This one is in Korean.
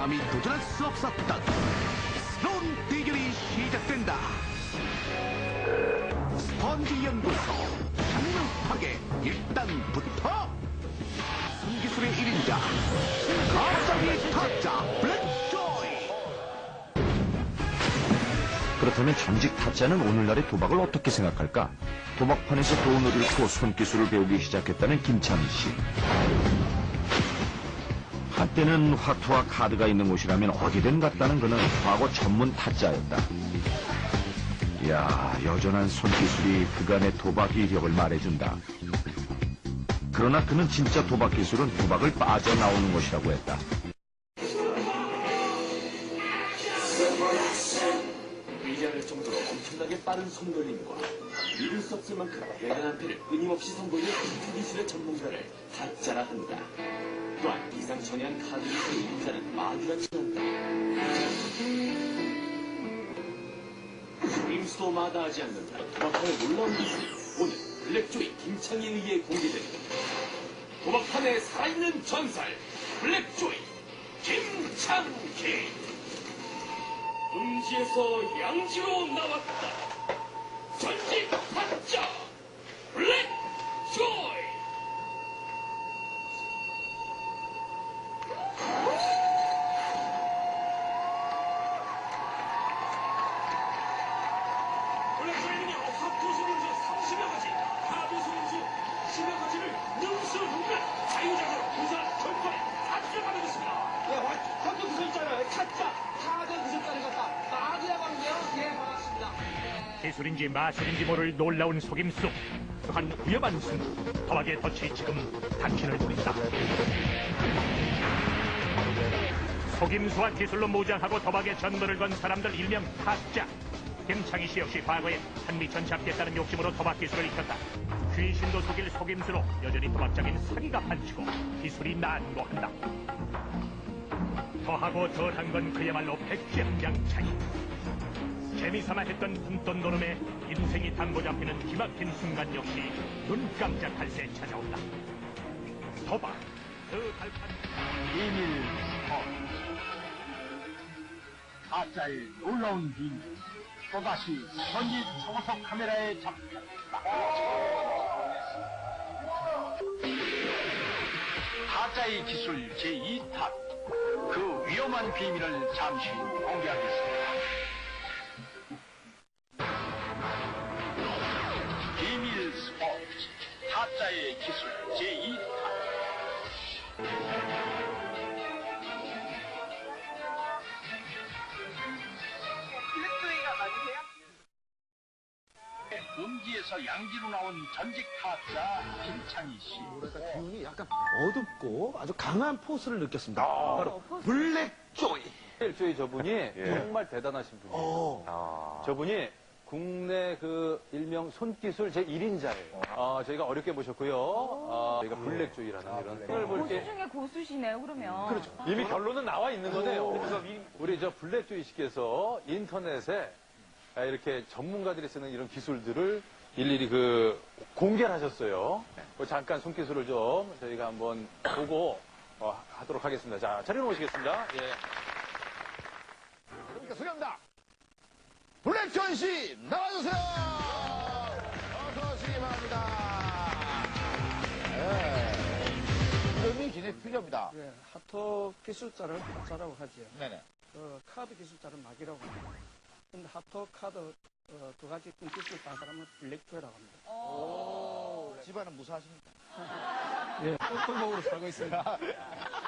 감히 도전할 수 없었던 새로운 대결이 시작된다. 스펀지 연구소 강력하게 일단부터 손기술의 1인자 갑자기 타짜 블랙조이 그렇다면 전직 타짜는 오늘날의 도박을 어떻게 생각할까? 도박판에서 돈을 잃고 손기술을 배우기 시작했다는 김창희 씨. 한때는 화투와 카드가 있는 곳이라면 어디든 갔다는 그는 과거 전문 타짜였다. 이야, 여전한 손기술이 그간의 도박 이력을 말해준다. 그러나 그는 진짜 도박 기술은 도박을 빠져나오는 것이라고 했다. 위대할 정도로 엄청나게 빠른 손놀림과 믿을 수 없을 만큼 대단한 패를 끊임없이 선보이는 기술의 전문가를 타짜라 한다. 또한 이상천외한 카드 기술의 인자는 마주하지 않는다. 임수도 마다 하지 않는 도박판의 놀라운 기술 오늘 블랙조이 김창희에 의해 공개됩니다. 도박판의 살아있는 전설 블랙조이 김창희 음지에서 양지로 나왔다. 전직 타짜 블랙 조이. 블랙 조이는요 화투 소금수 30여 가지, 카드 소금수 10여 가지를 능수능란 자유자재로 부산 전파에 다 들어가겠습니다. 예, 화투 기술 있잖아요. 타짜, 카드 기술까지 갖다 마주하고 한게요. 예, 반갑습니다. 기술인지 마술인지 모를 놀라운 속임수 또한 위험한 승부 도박의 덫이 지금 당신을 노린다 속임수와 기술로 무장하고 도박의 전도를 건 사람들 일명 타짜 김창희 씨 역시 과거에 한미천 잡겠다는 욕심으로 도박 기술을 익혔다. 귀신도 속일 속임수로 여전히 도박적인 사기가 판치고 기술이 난무한다. 더하고 덜한 건 그야말로 백지한장차이. 재미삼아 했던 품돈 노름에 인생이 당고 잡히는 기막힌 순간 역시 눈 깜짝할 새 찾아온다. 도박, 그 발판. 비밀 스포 가짜의 놀라운 비밀 또다시 현지 초고속 카메라에 잡혔다. 가짜의 기술 제2탄 그 위험한 비밀을 잠시 공개하겠습니다. 비밀 스포츠. 타짜의 기술 제2탄 음지에서 양지로 나온 전직 타짜 김창희 씨. 기운이 약간 어둡고 아주 강한 포스를 느꼈습니다. 바로 블랙 조이. 저희 저분이 정말 대단하신 분이에요. 어. 저분이 국내 그 일명 손기술 제 1인자예요. 아, 저희가 어렵게 모셨고요. 아, 저희가 블랙조이라는 이런 걸뭐 고수 중에 고수시네요, 그러면. 그렇죠. 이미 결론은 나와 있는 거네요. 그래서 우리 저 블랙조이 씨께서 인터넷에 아, 이렇게 전문가들이 쓰는 이런 기술들을 일일이 그 공개를 하셨어요. 그 잠깐 손기술을 좀 저희가 한번 보고 어, 하도록 하겠습니다. 자, 자리로 모시겠습니다. 예. 그러니까 소개합니다. 블랙 조이 씨 나와주세요. 어서 오시기 바랍니다. 네. 이름이 굉장히 필요합니다. 예, 하토 기술자를 하자라고 하지요. 네네. 어, 카드 기술자를 막이라고 합니다. 근데 하토 카드 어, 두 가지 큰 기술 딴 사람은 블랙조이라고 합니다. 오, 집안은 무사하십니까? 예, 꿀꿀목으로 살고 있습니다.